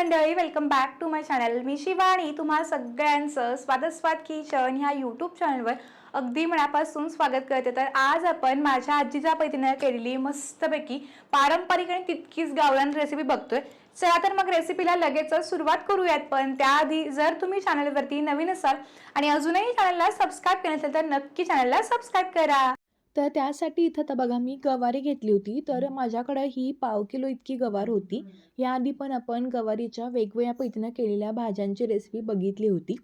मंडळी welcome back to my channel मी शिवाणी तुम्हा सगळ्यांचं स्वागत स्वाद किचन ह्या यूट्यूब चॅनलवर अगदी मनापासून स्वागत करते. तर आज आपण माझ्या आजीच्या पैतीनं केलेली मस्तपैकी पारंपरिक आणि तितकीच गावरान रेसिपी बघतोय. चला तर मग रेसिपीला लगेचच सुरुवात करूयात. पण त्याआधी जर तुम्ही चॅनलवरती नवीन असाल आणि अजूनही चॅनलला सबस्क्राईब केलं असेल तर नक्की चॅनलला सबस्क्राईब करा. तर त्यासाठी इथं तर बघा मी गवारी घेतली होती. तर माझ्याकडं ही पाव किलो इतकी गवार होती. याआधी पण आपण गवारीच्या वेगवेगळ्या पद्धतीनं केलेल्या भाज्यांची रेसिपी बघितली होती.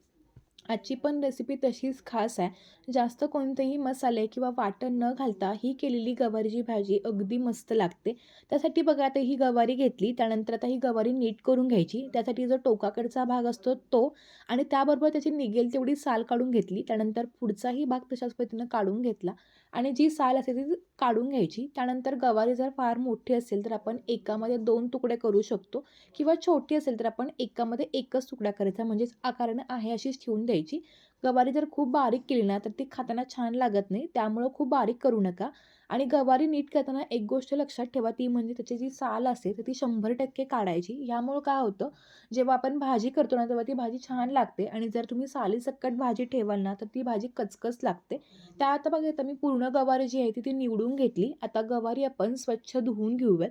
आजची पण रेसिपी तशीच खास आहे. जास्त कोणतेही मसाले किंवा वाटण न घालता ही केलेली गवारीची भाजी अगदी मस्त लागते. त्यासाठी बघा आता ही गवारी घेतली. त्यानंतर आता ही गवारी नीट करून घ्यायची. त्यासाठी जो टोकाकडचा भाग असतो तो आणि त्याबरोबर त्याची निघेल तेवढी साल काढून घेतली. त्यानंतर पुढचाही भाग तशाच पद्धतीनं काढून घेतला. आणि जी साल असते ती काढून घ्यायची. त्यानंतर गवारी जर फार मोठी असेल तर आपण एकामध्ये दोन तुकडे करू शकतो किंवा छोटी असेल तर आपण एकामध्ये एकच तुकडा करायचा. म्हणजेच आकारानं आहे अशीच ठेवून द्यायची. गवारी जर खूप बारीक केली ना तर ती खाताना छान लागत नाही. त्यामुळं खूप बारीक करू नका. आणि गवारी नीट करताना एक गोष्ट लक्षात ठेवा ती म्हणजे त्याची जी साल असते तर ती शंभर टक्के काढायची. यामुळं काय होतं जेव्हा आपण भाजी करतो ना तेव्हा ती भाजी छान लागते आणि जर तुम्ही सालीसकट भाजी ठेवाल ना तर ती भाजी कचकच लागते. त्या आता बघा आता मी पूर्ण गवारी जी आहे ती ती निवडून घेतली. आता गवारी आपण स्वच्छ धुवून घेऊयात.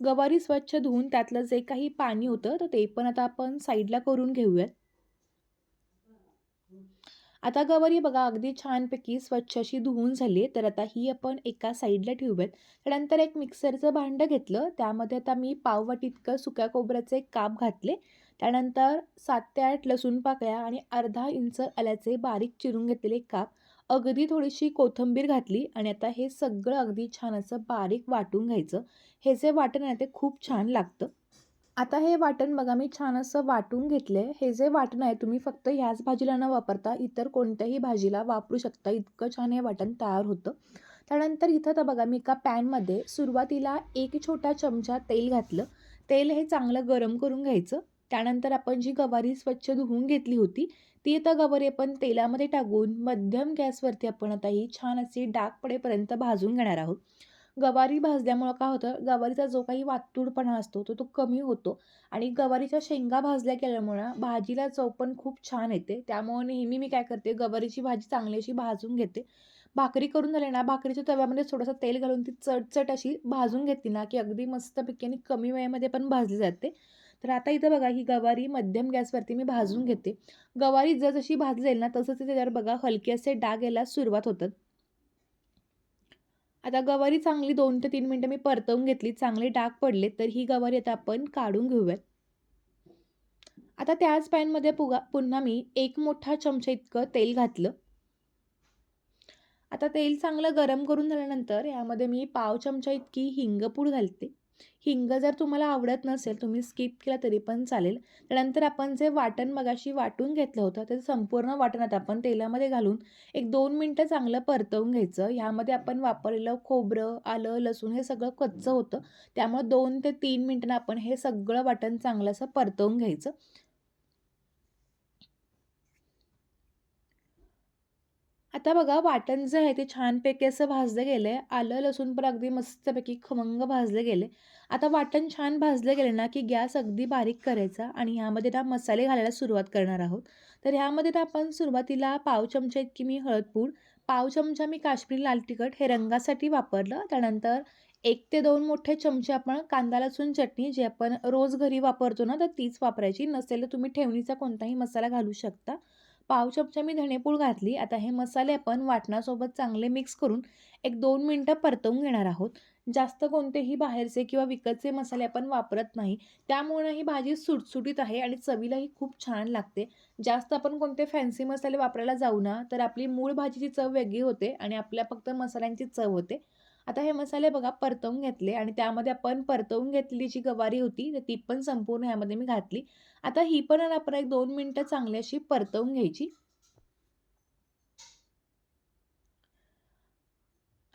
गवारी स्वच्छ धुवून त्यातलं जे काही पाणी होतं तर ते पण आता आपण साईडला करून घेऊयात. आता गवारी बघा अगदी छानपैकी स्वच्छ अशी धुवून झाली आहे. तर आता ही आपण एका साईडला ठेवूयात. त्यानंतर एक मिक्सरचं भांडं घेतलं. त्यामध्ये आता मी पाववाटी इतकं सुक्या खोबऱ्याचे काप घातले. त्यानंतर सात ते आठ लसूण पाकळ्या आणि अर्धा इंच आल्याचे बारीक चिरून घेतलेले काप. अगदी थोडीशी कोथिंबीर घातली आणि आता हे सगळं अगदी छान असं बारीक वाटून घ्यायचं. हे जे वाटण आहे ते खूप छान लागतं. आता हे वाटण बघा मी छान असं वाटून घेतलं आहे हे जे वाटण आहे तुम्ही फक्त ह्याच भाजीला न वापरता इतर कोणत्याही भाजीला वापरू शकता. इतकं छान हे वाटण तयार होतं. त्यानंतर इथं तर बघा मी एका पॅनमध्ये सुरुवातीला एक छोटा चमचा तेल घातलं. तेल हे चांगलं गरम करून घ्यायचं. त्यानंतर आपण जी गवारी स्वच्छ धुवून घेतली होती ती आता गवारी आपण तेलामध्ये टाकून मध्यम गॅसवरती आपण आता ही छान अशी डाग पडेपर्यंत भाजून घेणार आहोत. गवारी भाजल्यामुळं काय होतं? गवारीचा जो काही वातूडपणा असतो तो तो कमी होतो. आणि गवारीच्या शेंगा भाजल्या गेल्यामुळं भाजीला चव पण खूप छान येते. त्यामुळे नेहमी मी काय करते गवारीची भाजी चांगली अशी भाजून घेते. भाकरी करून झाली ना भाकरीच्या तव्यामध्ये थोडंसं तेल घालून ती चटचट अशी भाजून घेतली ना की अगदी मस्तपैकी आणि कमी वेळेमध्ये पण भाजली जाते. तर आता इथं बघा ही गवारी मध्यम गॅसवरती मी भाजून घेते. गवारी जसजशी भाजली जाईल ना तसंच त्याच्यावर बघा हलके असे डाग यायला सुरुवात होतात. आता गवारी चांगली दोन ते तीन मिनटं मी परतवून घेतली. चांगले डाग पडले तर ही गवारी आता आपण काढून घेऊयात. आता त्याच पॅनमध्ये पुगा पुन्हा मी एक मोठा चमचा इतकं तेल घातलं. आता तेल चांगलं गरम करून झाल्यानंतर यामध्ये मी पाव चमचा इतकी हिंगपूड घालते. हिंग जर तुम्हाला आवडत नसेल तुम्ही स्किप केला तरी पण चालेल. त्यानंतर आपण जे वाटण मगाशी वाटून घेतलं होतं ते संपूर्ण वाटण आता आपण तेलामध्ये घालून एक दोन मिनटं चांगलं परतवून घ्यायचं. ह्यामध्ये आपण वापरलेलं खोबरं आलं लसूण हे सगळं कच्चं होतं. त्यामुळे दोन ते तीन मिनटांना आपण हे सगळं वाटण चांगलं असं परतवून घ्यायचं. आता बघा वाटण जे आहे ते छानपैकी असं भाजलं गेलं आहे आलं लसूण पण अगदी मस्तपैकी खमंग भाजले गेले आता वाटण छान भाजलं गेलं ना की गॅस अगदी बारीक करायचा आणि ह्यामध्ये ना मसाले घालायला सुरुवात करणार आहोत. तर ह्यामध्ये ना आपण सुरुवातीला पाव चमचा इतकी मी हळदपूड पाव चमचा मी काश्मीरी लाल तिखट हे रंगासाठी वापरलं. त्यानंतर एक ते दोन मोठे चमचे आपण कांदा लसूण चटणी जी आपण रोज घरी वापरतो ना तर तीच वापरायची. नसेल तर तुम्ही ठेवणीचा कोणताही मसाला घालू शकता. पाव चमचा मी धणेपूळ घातली. आता हे मसाले आपण वाटणासोबत चांगले मिक्स करून एक दोन मिनटं परतवून घेणार आहोत. जास्त कोणतेही बाहेरचे किंवा विकतचे मसाले आपण वापरत नाही. त्यामुळं ही भाजी सुटसुटीत आहे आणि चवीलाही खूप छान लागते. जास्त आपण कोणते फॅन्सी मसाले वापरायला जाऊ ना तर आपली मूळ भाजीची चव वेगळी होते आणि आपल्या फक्त मसाल्यांची चव होते. आता हे मसाले बघा परतवून घेतले आणि त्यामध्ये आपण परतवून घेतलेली जी गवारी होती तर ती पण संपूर्ण ह्यामध्ये मी घातली. आता ही पण आपण एक दोन मिनटं चांगली अशी परतवून घ्यायची.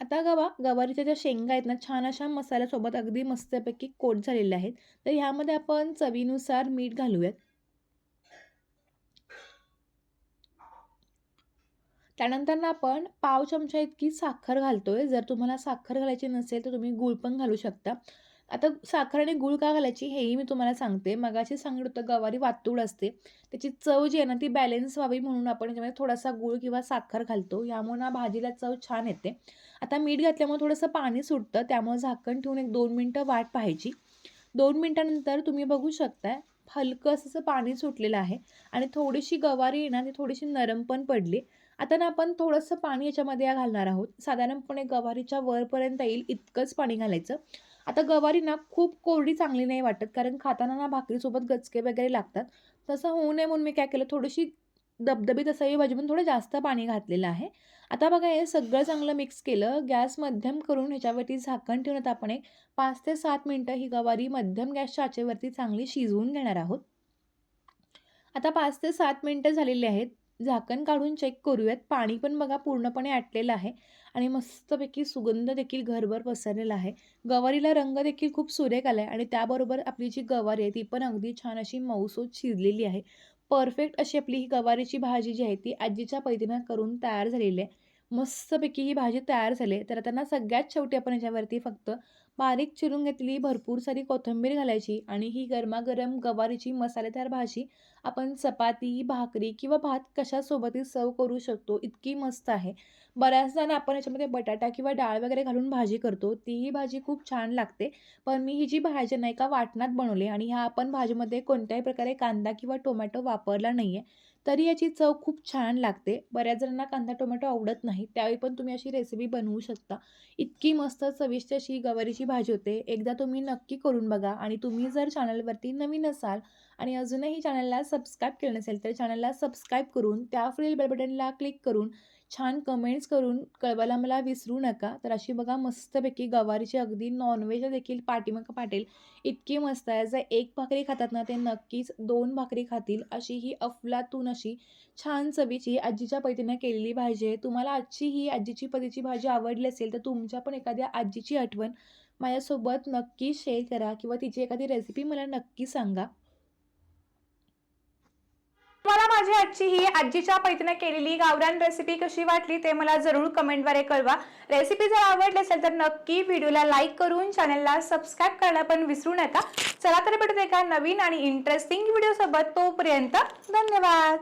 आता गवा गवारीच्या ज्या शेंगा आहेत ना छान अशा मसाल्यासोबत अगदी मस्तपैकी कोट झालेल्या आहेत. तर ह्यामध्ये आपण चवीनुसार मीठ घालूयात. त्यानंतर ना आपण पाव चमचा इतकी साखर आहे जर तुम्हाला साखर घालायची नसेल तर तुम्ही गूळ पण घालू शकता. आता साखर आणि गूळ का घालायची हेही मी तुम्हाला सांगते. मगाशी सांगितलं होतं गवारी वातूळ असते. त्याची चव जी आहे ना ती बॅलन्स व्हावी म्हणून आपण याच्यामध्ये थोडासा गूळ किंवा साखर घालतो. यामुळे ना भाजीला चव छान येते. आता मीठ घातल्यामुळे थोडंसं पाणी सुटतं. त्यामुळे झाकण ठेवून एक दोन मिनटं वाट पाहायची. दोन मिनटानंतर तुम्ही बघू शकताय हलकं असं पाणी सुटलेलं आहे. आणि थोडीशी गवारी आहे ना ती थोडीशी नरम पण पडली. आता ना आपण थोडंसं पाणी याच्यामध्ये या घालणार आहोत. साधारणपणे गवारीच्या वरपर्यंत येईल इतकंच पाणी घालायचं. आता गवारी ना खूप कोरडी चांगली नाही वाटत कारण खाताना ना भाकरीसोबत गचके वगैरे लागतात. तसं होऊ नये म्हणून मी काय केलं थोडीशी दबदबीत असावी भाजी म्हणून थोडं जास्त पाणी घातलेलं आहे. आता बघा हे सगळं चांगलं मिक्स केलं गॅस मध्यम करून ह्याच्यावरती झाकण ठेवून आपण एक पाच ते सात मिनटं ही गवारी मध्यम गॅसच्या आचेवरती चांगली शिजवून घेणार आहोत. आता पाच ते सात मिनटं झालेली आहेत. झाकण काढून चेक करूयात. पाणी पण बघा पूर्णपणे आटलेलं आहे आणि मस्तपैकी सुगंध देखील घरभर पसरलेला आहे. गवारीला रंग देखील खूप सुरेख आला आहे आणि त्याबरोबर आपली जी गवारी आहे ती पण अगदी छान अशी मऊसूत शिजलेली आहे. परफेक्ट अशी आपली ही गवारीची भाजी जी आहे ती आजीच्या पैतीनं करून तयार झालेली आहे. मस्तपैकी ही भाजी तयार झाली आहे. तर त्यांना सगळ्यात शेवटी आपण याच्यावरती फक्त बारीक चिरून घेतली भरपूर सारी कोथिंबीर घालायची आणि ही गरमागरम गवारीची मसालेदार भाजी आपण चपाती भाकरी किंवा भात कशासोबतही सर्व करू शकतो. इतकी मस्त आहे. बऱ्याचदा ना आपण याच्यामध्ये बटाटा किंवा डाळ वगैरे घालून भाजी करतो. तीही भाजी खूप छान लागते. पण मी ही जी भाजी नाही का वाटणात बनवली आणि ह्या आपण भाजीमध्ये कोणत्याही प्रकारे कांदा किंवा टोमॅटो वापरला नाही आहे तरी याची चव खूप छान लागते. बऱ्याच जणांना कांदा टोमॅटो आवडत नाही. त्यावेळी पण तुम्ही अशी रेसिपी बनवू शकता. इतकी मस्त चविष्ट अशी गवारीची भाजी होते. एकदा तुम्ही नक्की करून बघा आणि तुम्ही जर चॅनलवरती नवीन असाल आणि अजूनही चॅनलला सबस्क्राईब केलं नसेल तर चॅनलला सबस्क्राईब करून त्या बेल बटनला क्लिक करून छान कमेंट्स करून कळवायला मला विसरू नका. तर अशी बघा मस्तपैकी गवारीची अगदी नॉनव्हेज देखील पाठीमागं पाटेल इतकी मस्त आहे. जर एक भाकरी खातात ना ते नक्कीच दोन भाकरी खातील. अशी ही अफलातून अशी छान चवीची आजीच्या पतीनं केलेली भाजी आहे. तुम्हाला आजची ही आजीची पतीची भाजी आवडली असेल तर तुमच्या पण एखाद्या आजीची आठवण माझ्यासोबत नक्की शेअर करा किंवा तिची एखादी रेसिपी मला नक्की सांगा. तुम्हाला माझी आजची ही आजीच्या पैतीनं केलेली गावरान रेसिपी कशी वाटली ते मला जरूर कमेंटद्वारे कळवा. रेसिपी जर आवडली असेल तर नक्की व्हिडिओला लाईक करून चॅनलला सबस्क्राईब करायला पण विसरू नका. चला तर भेटत एका नवीन आणि इंटरेस्टिंग व्हिडिओसोबत तोपर्यंत धन्यवाद.